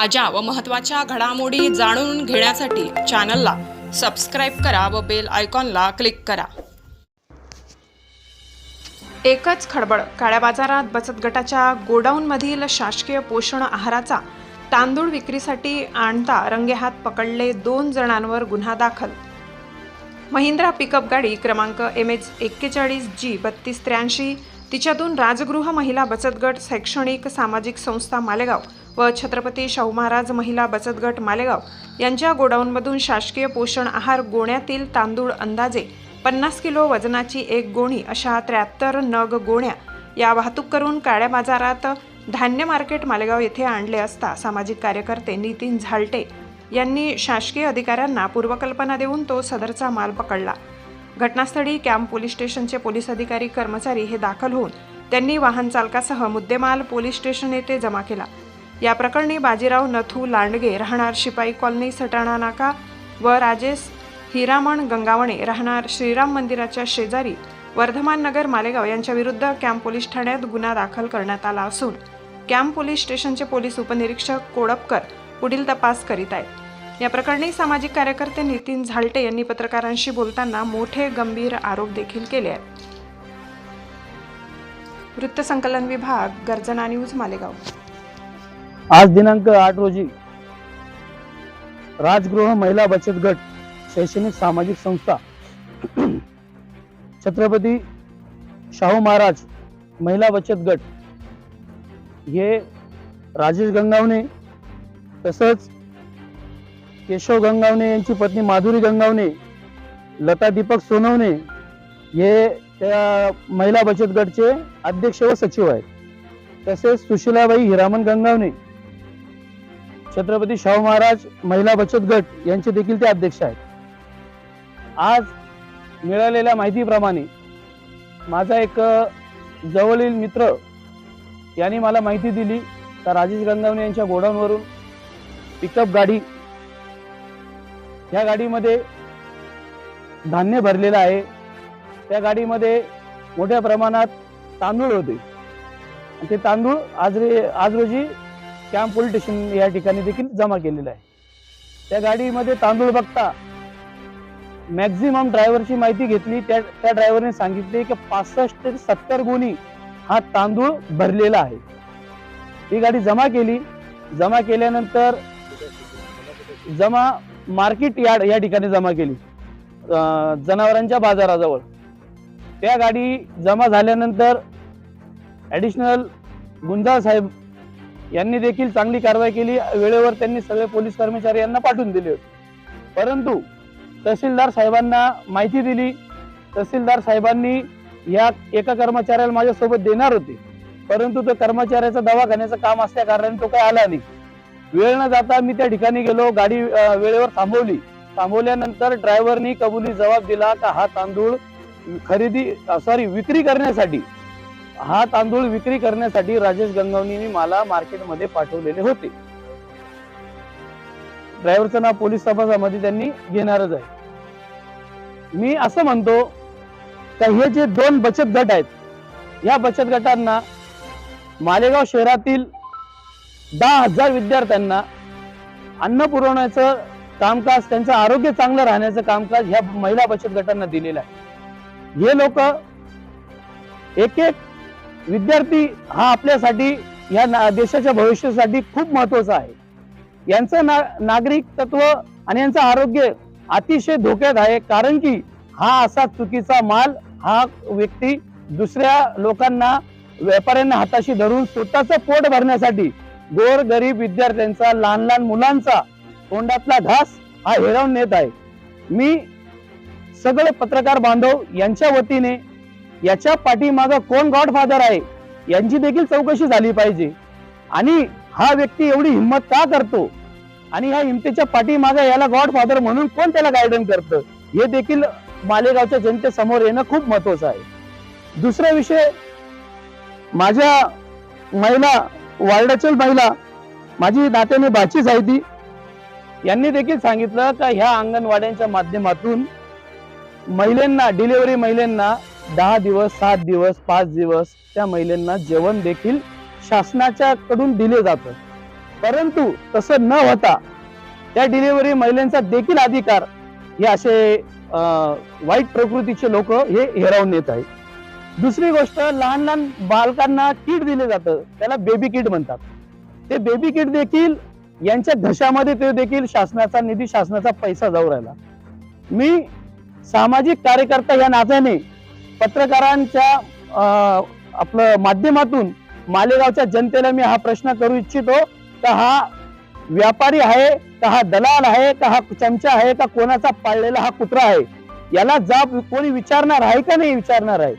ताज्या व महत्त्वाच्या घडामोडी जाणून घेण्यासाठी चॅनलला सबस्क्राईब करा व बेल आयकॉनला क्लिक करा. एकच खडबड काळ्या बाजारात बचत गटाच्या गोडाऊनमधील शासकीय पोषण आहाराचा तांदूळ विक्रीसाठी आणता रंगेहात पकडले दोन जणांवर गुन्हा दाखल. महिंद्रा पिकअप गाडी क्रमांक एम एच एक्केचाळीस जी बत्तीस त्र्याऐंशी. तिच्यातून राजगृह महिला बचत गट शैक्षणिक सामाजिक संस्था मालेगाव. व छत्रपती शाहू महाराज महिला बचत गट मालेगाव यांच्या गोडाऊनमधून शासकीय पोषण आहार गोण्यातील तांदूळ अंदाजे पन्नास किलो वजनाची एक गोणी अशा त्र्याहत्तर नग गोण्या या वाहतूक करून काळ्या बाजारात धान्य मार्केट मालेगाव येथे आणले असता सामाजिक कार्यकर्ते नितीन झालटे यांनी शासकीय अधिकाऱ्यांना पूर्वकल्पना देऊन तो सदरचा माल पकडला. घटनास्थळी कॅम्प पोलीस स्टेशनचे पोलीस अधिकारी कर्मचारी हे दाखल होऊन त्यांनी वाहन चालकासह मुद्देमाल पोलीस स्टेशन येथे जमा केला. या प्रकरणी बाजीराव नथू लांडगे राहणार शिपाई कॉलनी सटाणा नाका व राजेश हिरामण गंगावणे राहणार श्रीराम मंदिराच्या शेजारी वर्धमान नगर मालेगाव यांच्या विरुद्ध कॅम्प पोलीस ठाण्यात गुन्हा दाखल करण्यात आला असून कॅम्प पोलीस स्टेशनचे पोलीस उपनिरीक्षक कोडपकर पुढील तपास करीत आहेत. या प्रकरणी सामाजिक कार्यकर्ते नितीन झालटे यांनी पत्रकारांशी बोलताना मोठे गंभीर आरोप देखील केले आहेत. वृत्तसंकलन विभाग गर्जना न्यूज मालेगाव. आज दिनांक आठ रोजी राजगृह महिला बचत गट शैक्षणिक सामाजिक संस्था छत्रपती शाहू महाराज महिला बचत गट हे राजेश गंगावणे तसंच केशव गंगावणे यांची पत्नी माधुरी गंगावणे लता दीपक सोनवणे हे त्या महिला बचत गटचे अध्यक्ष व सचिव आहेत. तसेच सुशीलाबाई हिरामन गंगावणे छत्रपती शाहू महाराज महिला बचत गट यांचे देखील ते अध्यक्ष आहेत. आज मिळालेल्या माहितीप्रमाणे माझा एक जवळील मित्र यांनी मला माहिती दिली तर राजेश गंगावणे यांच्या गोडाऊनवरून पिकअप गाडी या गाडीमध्ये धान्य भरलेलं आहे. त्या गाडीमध्ये मोठ्या प्रमाणात तांदूळ होते. ते तांदूळ आज रे आज रोजी कॅम्प पोलीस स्टेशन या ठिकाणी देखील जमा केलेलं आहे. त्या गाडीमध्ये तांदूळ बघता मॅक्झिमम ड्रायव्हरची माहिती घेतली. त्या त्या ड्रायव्हरने सांगितले की पासष्ट ते सत्तर गुणी हा तांदूळ भरलेला आहे. ही गाडी जमा केली. जमा केल्यानंतर जमा मार्केट यार्ड या ठिकाणी जमा केली. जनावरांच्या बाजाराजवळ. त्या गाडी जमा झाल्यानंतर ॲडिशनल गुंजाळ साहेब यांनी देखील चांगली कारवाई केली. वेळेवर त्यांनी सगळे पोलीस कर्मचारी यांना पाठवून दिले होते. परंतु तहसीलदार साहेबांना माहिती दिली. तहसीलदार साहेबांनी या एका कर्मचाऱ्याला माझ्यासोबत देणार होते. परंतु तो कर्मचाऱ्याचा दवाखान्याचं काम असल्या कारणाने तो काही आला नाही. वेळ न जाता मी त्या ठिकाणी गेलो. गाडी वेळेवर थांबवली. थांबवल्यानंतर ड्रायव्हरनी कबुली जबाब दिला का हा तांदूळ खरेदी सॉरी विक्री करण्यासाठी हा तांदूळ विक्री करण्यासाठी राजेश गंगावणीने मला मार्केटमध्ये पाठवलेले होते. ड्रायव्हरचं नाव पोलीस तपासामध्ये त्यांनी घेणारच आहे. मी असं म्हणतो का हे जे दोन बचत गट आहेत या बचत गटांना मालेगाव शहरातील दहा हजार विद्यार्थ्यांना अन्न पुरवण्याचं कामकाज त्यांचं आरोग्य चांगलं राहण्याचं कामकाज ह्या महिला बचत गटांना दिलेलं आहे. हे लोक एक एक विद्यार्थी हा आपल्यासाठी या ना- देशाच्या भविष्यासाठी खूप महत्त्वाचा आहे. यांचं ना नागरिक तत्व आणि यांचं आरोग्य अतिशय धोक्यात आहे कारण की हा असा चुकीचा माल हा व्यक्ती दुसऱ्या लोकांना व्यापाऱ्यांना हाताशी धरून स्वतःचं पोट भरण्यासाठी गोर गरीब विद्यार्थ्यांचा लहान लहान मुलांचा तोंडातला घास हा हिरावून नेत आहे. मी सगळे पत्रकार बांधव यांच्या वतीने याच्या पाठीमाग कोण गॉडफादर आहे? यांची देखील चौकशी झाली पाहिजे. आणि हा व्यक्ती एवढी हिंमत का करतो? आणि ह्या हिमतीच्या पाठीमागे याला गॉडफादर म्हणून कोण त्याला गायडन करतं? हे देखील मालेगावच्या जनतेसमोर येणं खूप महत्वाचं आहे. दुसरा विषय माझ्या महिला वार्डाचल महिला माझी नात्याने बाचीच आहे ती. यांनी देखील सांगितलं का ह्या अंगणवाड्यांच्या माध्यमातून महिलांना डिलिव्हरी महिलांना दहा दिवस सात दिवस पाच दिवस त्या महिलांना जेवण देखील शासनाच्या कडून दिले जातं. परंतु तसं न होता त्या डिलिव्हरी महिलांचा देखील अधिकार हे असे वाईट प्रकृतीचे लोक हे हिरावून येत आहेत. दुसरी गोष्ट लहान लहान बालकांना किट दिले जातं. त्याला बेबी किट म्हणतात. ते बेबी किट देखील यांच्या घशामध्ये ते देखील शासनाचा निधी शासनाचा पैसा जाऊ राहिला. मी सामाजिक कार्यकर्ता या नात्याने पत्रकारांच्या आपलं माध्यमातून मालेगावच्या जनतेला मी हा प्रश्न करू इच्छितो का हा व्यापारी आहे का हा दलाल आहे का हा चमचा आहे का कोणाचा पाळलेला हा कुत्रा आहे? याला जाब कोणी विचारणार आहे का नाही विचारणार आहे?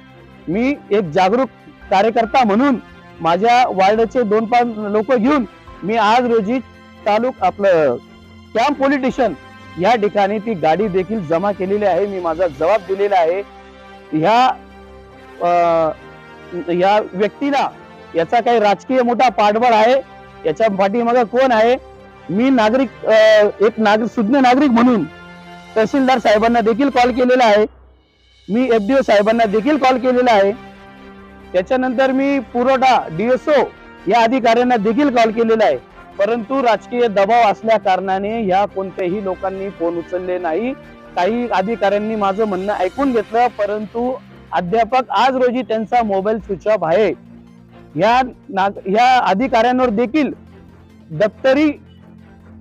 मी एक जागरूक कार्यकर्ता म्हणून माझ्या वार्डचे दोन पाच लोक घेऊन मी आज रोजी तालुक आपलं कॅम्प पोलिटिशियन या ठिकाणी ती गाडी देखील जमा केलेली आहे. मी माझा जबाब दिलेला आहे. ह्या अं, या व्यक्तीला याचा काही राजकीय मोठा पाठबळ आहे याच्या पाठीमागे कोण आहे? मी नागरिक एक नागरिक सुज्ञ नागरिक म्हणून तहसीलदार साहेबांना देखील कॉल केलेला आहे. मी एफडीओ साहेबांना देखील कॉल केलेला आहे. त्याच्यानंतर मी पुरवठा डीएसओ या अधिकाऱ्यांना देखील कॉल केलेला आहे. परंतु राजकीय दबाव असल्या कारणाने या कोणत्याही लोकांनी फोन उचलले नाही. काही अधिकाऱ्यांनी माझं म्हणणं ऐकून घेतलं परंतु अध्यापक आज रोजी त्यांचा मोबाईल स्विच ऑफ आहे. या अधिकाऱ्यांवर देखील दप्तरी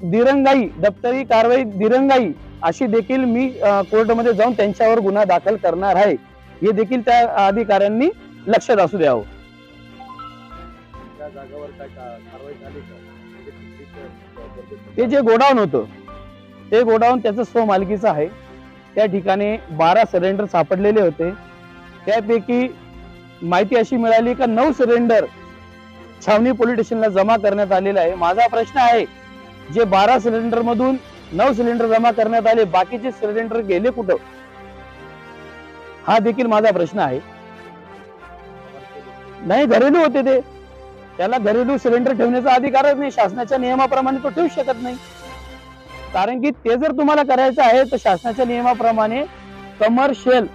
दिरंगाई दप्तरी कारवाई दिरंगाई अशी देखील मी कोर्टमध्ये जाऊन त्यांच्यावर गुन्हा दाखल करणार आहे. हे देखील त्या अधिकाऱ्यांनी लक्षात असू द्यावं. ते जे गोडाऊन होतं ते गोडाऊन त्याचं स्वमालकीचं आहे. त्या ठिकाणी बारा सिलेंडर सापडलेले होते. त्यापैकी माहिती अशी मिळाली का नऊ सिलेंडर छावणी पोलीस स्टेशनला जमा करण्यात आलेला आहे. माझा प्रश्न आहे जे बारा सिलेंडर मधून नऊ सिलेंडर जमा करण्यात आले बाकीचे सिलेंडर गेले कुठं? हा देखील माझा प्रश्न आहे. नाही घरेलू होते ते. त्याला घरेलू सिलेंडर ठेवण्याचा अधिकारच नाही. शासनाच्या नियमाप्रमाणे तो ठेवू शकत नाही. कारण की ते जर तुम्हाला करायचं आहे तर शासनाच्या नियमाप्रमाणे कमर्शियल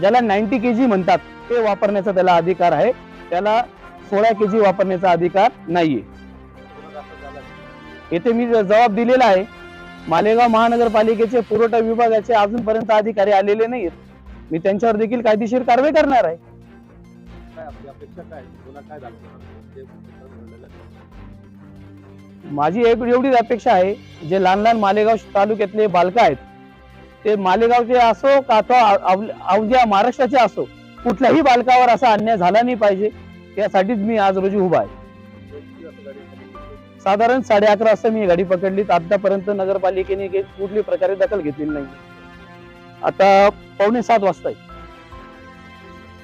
ज्याला नाईन्टी के जी म्हणतात ते वापरण्याचा त्याला अधिकार आहे. त्याला सोळा के जी वापरण्याचा अधिकार नाहीये. येथे मी जबाब दिलेला आहे मालेगाव महानगरपालिकेचे पुरवठा विभागाचे अजूनपर्यंत अधिकारी आलेले नाहीत मी त्यांच्यावर देखील कायदेशीर कारवाई करणार आहे. माझी एक एवढीच अपेक्षा आहे जे लहान लहान मालेगाव तालुक्यातले बालक आहेत ते मालेगावचे असो का तो अवघ्या महाराष्ट्राचे असो कुठल्याही बालकावर असा अन्याय झाला नाही पाहिजे यासाठीच मी आज रोजी उभा आहे. साधारण साडे अकरा वाजता मी गाडी पकडली तर आतापर्यंत नगरपालिकेने काही कुठली प्रकारे दखल घेतलेली नाही. आता पावणे सात वाजता आहे